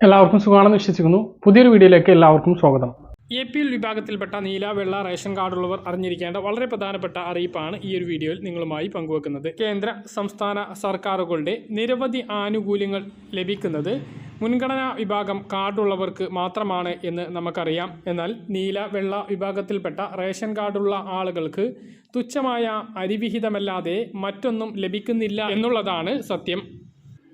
എല്ലാവർക്കും സുഖമാണെന്ന് വിശ്വസിക്കുന്നു. പുതിയൊരു വീഡിയോയിലേക്ക് എല്ലാവർക്കും സ്വാഗതം. എ പി എൽ വിഭാഗത്തിൽപ്പെട്ട നീല വെള്ള റേഷൻ കാർഡുള്ളവർ അറിഞ്ഞിരിക്കേണ്ട വളരെ പ്രധാനപ്പെട്ട അറിയിപ്പാണ് ഈ ഒരു വീഡിയോയിൽ നിങ്ങളുമായി പങ്കുവെക്കുന്നത്. കേന്ദ്ര സംസ്ഥാന സർക്കാരുകളുടെ നിരവധി ആനുകൂല്യങ്ങൾ ലഭിക്കുന്നത് മുൻഗണനാ വിഭാഗം കാർഡുള്ളവർക്ക് മാത്രമാണ് എന്ന് നമുക്കറിയാം. എന്നാൽ നീല വെള്ള വിഭാഗത്തിൽപ്പെട്ട റേഷൻ കാർഡുള്ള ആളുകൾക്ക് തുച്ഛമായ അരിവിഹിതമല്ലാതെ മറ്റൊന്നും ലഭിക്കുന്നില്ല എന്നുള്ളതാണ് സത്യം.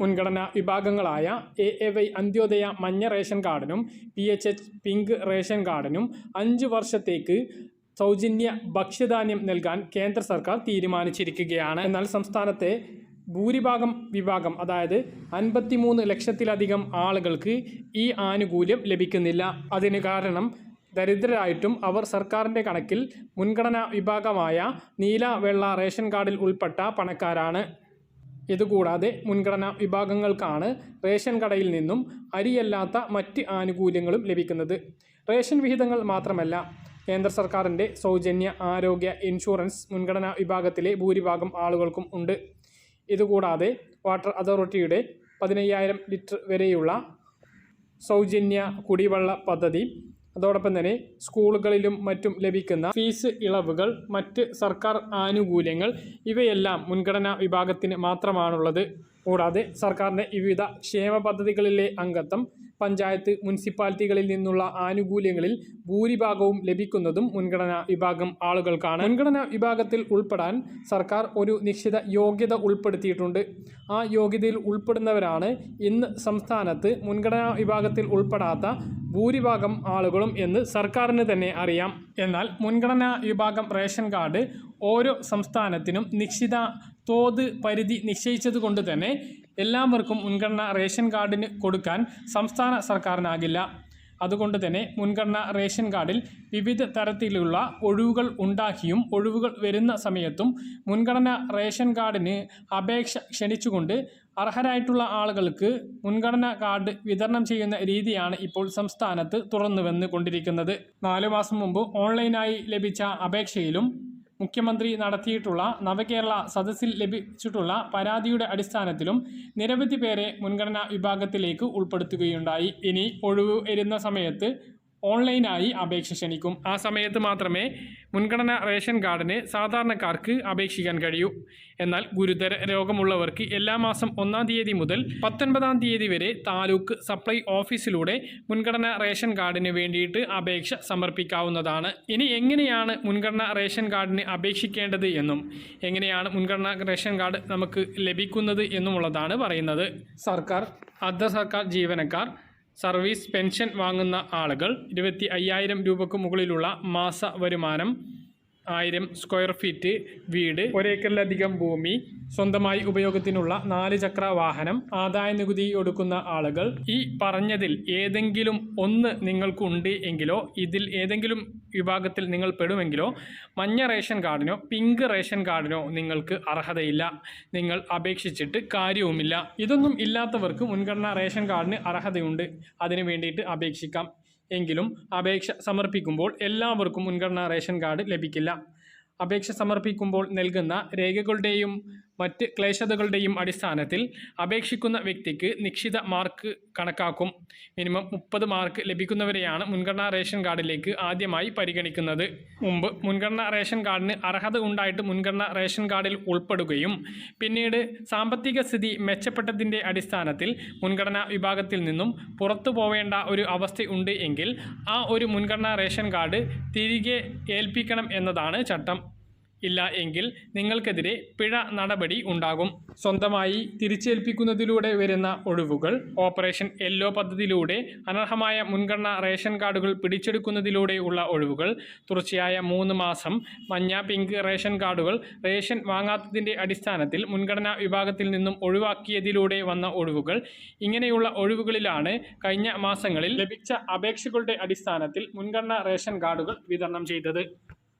മുൻഗണനാ വിഭാഗങ്ങളായ എ എ വൈ അന്ത്യോദയ മഞ്ഞ ration കാർഡിനും P H H pink ration കാർഡിനും അഞ്ച് വർഷത്തേക്ക് സൗജന്യ ഭക്ഷ്യധാന്യം നൽകാൻ കേന്ദ്ര സർക്കാർ തീരുമാനിച്ചിരിക്കുകയാണ്. എന്നാൽ സംസ്ഥാനത്തെ ഭൂരിഭാഗം വിഭാഗം അതായത് അൻപത്തിമൂന്ന് ലക്ഷത്തിലധികം ആളുകൾക്ക് ഈ ആനുകൂല്യം ലഭിക്കുന്നില്ല. അതിന് കാരണം ദരിദ്രരായിട്ടും അവർ സർക്കാരിന്റെ കണക്കിൽ മുൻഗണനാ വിഭാഗമായ നീല വെള്ള റേഷൻ കാർഡിൽ ഉൾപ്പെട്ട പണക്കാരാണ്. ഇതുകൂടാതെ മുൻഗണനാ വിഭാഗങ്ങൾക്കാണ് റേഷൻ കടയിൽ നിന്നും അരിയല്ലാത്ത മറ്റ് ആനുകൂല്യങ്ങളും ലഭിക്കുന്നത്. റേഷൻ വിഹിതങ്ങൾ മാത്രമല്ല കേന്ദ്ര സർക്കാരിന്റെ സൗജന്യ ആരോഗ്യ ഇൻഷുറൻസ് മുൻഗണനാ വിഭാഗത്തിലെ ഭൂരിഭാഗം ആളുകൾക്കും ഉണ്ട്. ഇതുകൂടാതെ വാട്ടർ അതോറിറ്റിയുടെ പതിനയ്യായിരം ലിറ്റർ വരെയുള്ള സൗജന്യ കുടിവെള്ള പദ്ധതി അതോടൊപ്പം തന്നെ സ്കൂളുകളിലും മറ്റും ലഭിക്കുന്ന ഫീസ് ഇളവുകൾ മറ്റ് സർക്കാർ ആനുകൂല്യങ്ങൾ ഇവയെല്ലാം മുൻഗണനാ വിഭാഗത്തിന് മാത്രമാണുള്ളത്. കൂടാതെ സർക്കാരിന്റെ വിവിധ ക്ഷേമ പദ്ധതികളിലെ അംഗത്വം പഞ്ചായത്ത് മുനിസിപ്പാലിറ്റികളിൽ നിന്നുള്ള ആനുകൂല്യങ്ങളിൽ ഭൂരിഭാഗവും ലഭിക്കുന്നതും മുൻഗണനാ വിഭാഗം ആളുകൾക്കാണ്. മുൻഗണനാ വിഭാഗത്തിൽ ഉൾപ്പെടാൻ സർക്കാർ ഒരു നിശ്ചിത യോഗ്യത ഉൾപ്പെടുത്തിയിട്ടുണ്ട്. ആ യോഗ്യതയിൽ ഉൾപ്പെടുന്നവരാണ് ഇന്ന് സംസ്ഥാനത്ത് മുൻഗണനാ വിഭാഗത്തിൽ ഉൾപ്പെടാത്ത ഭൂരിഭാഗം ആളുകളും എന്ന് സർക്കാരിന് തന്നെ അറിയാം. എന്നാൽ മുൻഗണനാ വിഭാഗം റേഷൻ കാർഡ് ഓരോ സംസ്ഥാനത്തിനും നിശ്ചിത തോത് പരിധി നിശ്ചയിച്ചത് കൊണ്ട് തന്നെ എല്ലാവർക്കും മുൻഗണന റേഷൻ കാർഡിന് കൊടുക്കാൻ സംസ്ഥാന സർക്കാരിനാകില്ല. അതുകൊണ്ട് തന്നെ മുൻഗണന റേഷൻ കാർഡിൽ വിവിധ തരത്തിലുള്ള ഒഴിവുകൾ ഉണ്ടാക്കിയും ഒഴിവുകൾ വരുന്ന സമയത്തും മുൻഗണന റേഷൻ കാർഡിന് അപേക്ഷ ക്ഷണിച്ചുകൊണ്ട് അർഹരായിട്ടുള്ള ആളുകൾക്ക് മുൻഗണന കാർഡ് വിതരണം ചെയ്യുന്ന രീതിയാണ് ഇപ്പോൾ സംസ്ഥാനത്ത് തുറന്നു വന്നുകൊണ്ടിരിക്കുന്നത് നാലു മാസം മുമ്പ് ഓൺലൈനായി ലഭിച്ച അപേക്ഷയിലും മുഖ്യമന്ത്രി നടത്തിയിട്ടുള്ള നവകേരള സദസ്സിൽ ലഭിച്ചിട്ടുള്ള പരാതിയുടെ അടിസ്ഥാനത്തിലും നിരവധി പേരെ മുൻഗണനാ വിഭാഗത്തിലേക്ക് ഉൾപ്പെടുത്തുകയുണ്ടായി. ഇനി ഒഴിവ് വരുന്ന സമയത്ത് ഓൺലൈനായി അപേക്ഷ ക്ഷണിക്കും. ആ സമയത്ത് മാത്രമേ മുൻഗണന റേഷൻ കാർഡിന് സാധാരണക്കാർക്ക് അപേക്ഷിക്കാൻ കഴിയൂ. എന്നാൽ ഗുരുതര രോഗമുള്ളവർക്ക് എല്ലാ മാസം ഒന്നാം തീയതി മുതൽ പത്തൊൻപതാം തീയതി വരെ താലൂക്ക് സപ്ലൈ ഓഫീസിലൂടെ മുൻഗണന റേഷൻ കാർഡിന് വേണ്ടിയിട്ട് അപേക്ഷ സമർപ്പിക്കാവുന്നതാണ്. ഇനി എങ്ങനെയാണ് മുൻഗണന റേഷൻ കാർഡിന് അപേക്ഷിക്കേണ്ടത് എന്നും എങ്ങനെയാണ് മുൻഗണന റേഷൻ കാർഡ് നമുക്ക് ലഭിക്കുന്നത് എന്നുമുള്ളതാണ് പറയുന്നത്. സർക്കാർ അർദ്ധ സർക്കാർ ജീവനക്കാർ സർവീസ് പെൻഷൻ വാങ്ങുന്ന ആളുകൾ ഇരുപത്തി അയ്യായിരം രൂപക്ക് മുകളിലുള്ള മാസ വരുമാനം ആയിരം സ്ക്വയർ ഫീറ്റ് വീട് ഒരേക്കറിലധികം ഭൂമി സ്വന്തമായി ഉപയോഗത്തിനുള്ള നാല് ചക്ര വാഹനം ആദായ നികുതി ഒടുക്കുന്ന ആളുകൾ. ഈ പറഞ്ഞതിൽ ഏതെങ്കിലും ഒന്ന് നിങ്ങൾക്കുണ്ട് എങ്കിലോ ഇതിൽ ഏതെങ്കിലും വിഭാഗത്തിൽ നിങ്ങൾ പെടുമെങ്കിലോ മഞ്ഞ റേഷൻ കാർഡിനോ പിങ്ക് റേഷൻ കാർഡിനോ നിങ്ങൾക്ക് അർഹതയില്ല. നിങ്ങൾ അപേക്ഷിച്ചിട്ട് കാര്യവുമില്ല. ഇതൊന്നും ഇല്ലാത്തവർക്ക് മുൻഗണന റേഷൻ കാർഡിന് അർഹതയുണ്ട്. അതിനു വേണ്ടിയിട്ട് അപേക്ഷിക്കാം. എങ്കിലും അപേക്ഷ സമർപ്പിക്കുമ്പോൾ എല്ലാവർക്കും മുൻഗണനാ റേഷൻ കാർഡ് ലഭിക്കില്ല. അപേക്ഷ സമർപ്പിക്കുമ്പോൾ നൽകുന്ന രേഖകളുടെയും മറ്റ് ക്ലേശതകളുടെയും അടിസ്ഥാനത്തിൽ അപേക്ഷിക്കുന്ന വ്യക്തിക്ക് നിശ്ചിത മാർക്ക് കണക്കാക്കും. മിനിമം മുപ്പത് മാർക്ക് ലഭിക്കുന്നവരെയാണ് മുൻഗണനാ റേഷൻ കാർഡിലേക്ക് ആദ്യമായി പരിഗണിക്കുന്നത്. മുമ്പ് മുൻഗണനാ റേഷൻ കാർഡിന് അർഹത ഉണ്ടായിട്ട് മുൻഗണനാ റേഷൻ കാർഡിൽ ഉൾപ്പെടുകയും പിന്നീട് സാമ്പത്തിക സ്ഥിതി മെച്ചപ്പെട്ടതിന്റെ അടിസ്ഥാനത്തിൽ മുൻഗണനാ വിഭാഗത്തിൽ നിന്നും പുറത്തു പോവേണ്ട ഒരു അവസ്ഥ ഉണ്ട് എങ്കിൽ ആ ഒരു മുൻഗണനാ റേഷൻ കാർഡ് തിരികെ ഏൽപ്പിക്കണം എന്നതാണ് ചട്ടം. ഇല്ല എങ്കിൽ നിങ്ങൾക്കെതിരെ പിഴ നടപടി ഉണ്ടാകും. സ്വന്തമായി തിരിച്ചേൽപ്പിക്കുന്നതിലൂടെ വരുന്ന ഒഴിവുകൾ ഓപ്പറേഷൻ യെല്ലോ പദ്ധതിയിലൂടെ അനർഹമായ മുൻഗണന റേഷൻ കാർഡുകൾ പിടിച്ചെടുക്കുന്നതിലൂടെ ഉള്ള ഒഴിവുകൾ തുടർച്ചയായ മൂന്ന് മാസം മഞ്ഞ പിങ്ക് റേഷൻ കാർഡുകൾ റേഷൻ വാങ്ങാത്തതിന്റെ അടിസ്ഥാനത്തിൽ മുൻഗണനാ വിഭാഗത്തിൽ നിന്നും ഒഴിവാക്കിയതിലൂടെ വന്ന ഒഴിവുകൾ ഇങ്ങനെയുള്ള ഒഴിവുകളിലാണ് കഴിഞ്ഞ മാസങ്ങളിൽ ലഭിച്ച അപേക്ഷകളുടെ അടിസ്ഥാനത്തിൽ മുൻഗണനാ റേഷൻ കാർഡുകൾ വിതരണം ചെയ്തത്.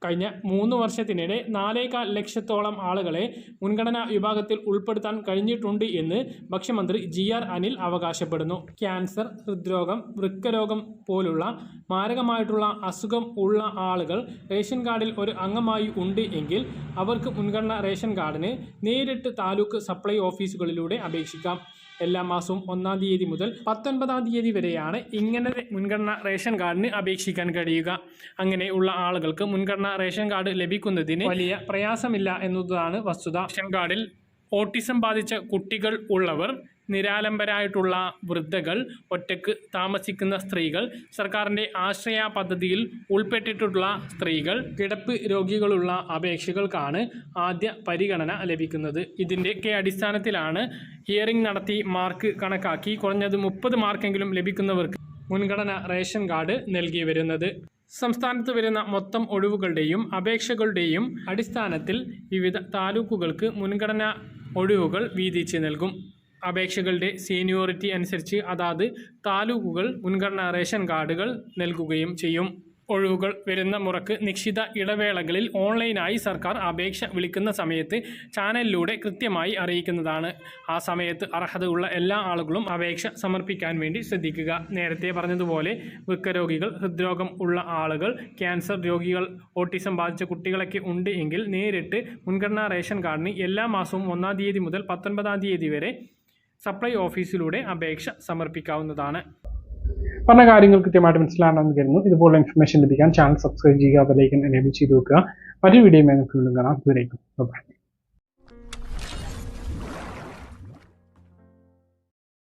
കഴിഞ്ഞ മൂന്ന് വർഷത്തിനിടെ നാലേകാൽ ലക്ഷത്തോളം ആളുകളെ മുൻഗണനാ വിഭാഗത്തിൽ ഉൾപ്പെടുത്താൻ കഴിഞ്ഞിട്ടുണ്ട് എന്ന് ഭക്ഷ്യമന്ത്രി ജി ആർ അനിൽ അവകാശപ്പെടുന്നു. ക്യാൻസർ ഹൃദ്രോഗം വൃക്കരോഗം പോലുള്ള മാരകമായിട്ടുള്ള അസുഖം ഉള്ള ആളുകൾ റേഷൻ കാർഡിൽ ഒരു അംഗമായി ഉണ്ട് എങ്കിൽ അവർക്ക് മുൻഗണന റേഷൻ കാർഡിന് നേരിട്ട് താലൂക്ക് സപ്ലൈ ഓഫീസുകളിലൂടെ അപേക്ഷിക്കാം. എല്ലാ മാസവും ഒന്നാം തീയതി മുതൽ പത്തൊൻപതാം തീയതി വരെയാണ് ഇങ്ങനെ മുൻഗണന റേഷൻ കാർഡിന് അപേക്ഷിക്കാൻ കഴിയുക. അങ്ങനെ ഉള്ള ആളുകൾക്ക് മുൻഗണന റേഷൻ കാർഡ് ലഭിക്കുന്നതിന് വലിയ പ്രയാസമില്ല എന്നതാണ് വസ്തുത. റേഷൻ കാർഡിൽ ഓട്ടിസം ബാധിച്ച കുട്ടികൾ ഉള്ളവർ നിരാലംബരായിട്ടുള്ള വൃദ്ധകൾ ഒറ്റയ്ക്ക് താമസിക്കുന്ന സ്ത്രീകൾ സർക്കാരിന്റെ ആശ്രയ പദ്ധതിയിൽ ഉൾപ്പെട്ടിട്ടുള്ള സ്ത്രീകൾ കിടപ്പ് രോഗികളുള്ള അപേക്ഷകൾക്കാണ് ആദ്യ പരിഗണന ലഭിക്കുന്നത്. ഇതിന്റെയൊക്കെ അടിസ്ഥാനത്തിലാണ് ഹിയറിംഗ് നടത്തി മാർക്ക് കണക്കാക്കി കുറഞ്ഞത് മുപ്പത് മാർക്കെങ്കിലും ലഭിക്കുന്നവർക്ക് മുൻഗണന റേഷൻ കാർഡ് നൽകി വരുന്നത്. സംസ്ഥാനത്ത് വരുന്ന മൊത്തം ഒഴിവുകളുടെയും അപേക്ഷകളുടെയും അടിസ്ഥാനത്തിൽ വിവിധ താലൂക്കുകൾക്ക് മുൻഗണന ഒഴിവുകൾ വീതിച്ച് നൽകും. അപേക്ഷകളുടെ സീനിയോറിറ്റി അനുസരിച്ച് അതാത് താലൂക്കുകൾ മുൻഗണനാ റേഷൻ കാർഡുകൾ നൽകുകയും ചെയ്യും. ഒഴിവുകൾ വരുന്ന മുറക്ക് നിശ്ചിത ഇടവേളകളിൽ ഓൺലൈനായി സർക്കാർ അപേക്ഷ വിളിക്കുന്ന സമയത്ത് ചാനലിലൂടെ കൃത്യമായി അറിയിക്കുന്നതാണ്. ആ സമയത്ത് അർഹതയുള്ള എല്ലാ ആളുകളും അപേക്ഷ സമർപ്പിക്കാൻ വേണ്ടി ശ്രദ്ധിക്കുക. നേരത്തെ പറഞ്ഞതുപോലെ വൃക്കരോഗികൾ ഹൃദ്രോഗം ഉള്ള ആളുകൾ ക്യാൻസർ രോഗികൾ ഓട്ടിസം ബാധിച്ച കുട്ടികളൊക്കെ ഉണ്ട് എങ്കിൽ നേരിട്ട് മുൻഗണനാ റേഷൻ കാർഡിന് എല്ലാ മാസവും ഒന്നാം തീയതി മുതൽ പത്തൊൻപതാം തീയതി വരെ സപ്ലൈ ഓഫീസിലൂടെ അപേക്ഷ സമർപ്പിക്കാവുന്നതാണ്. പറഞ്ഞ കാര്യങ്ങൾ കൃത്യമായിട്ട് മനസ്സിലാണെന്ന് കരുതുന്നു. ഇതുപോലെ ഇൻഫർമേഷൻ ലഭിക്കാൻ ചാനൽ സബ്സ്ക്രൈബ് ചെയ്യുക അതിലേക്ക് എനേബിൾ ചെയ്ത് വെക്കുക. മറ്റൊരു വീഡിയോ കാണാം.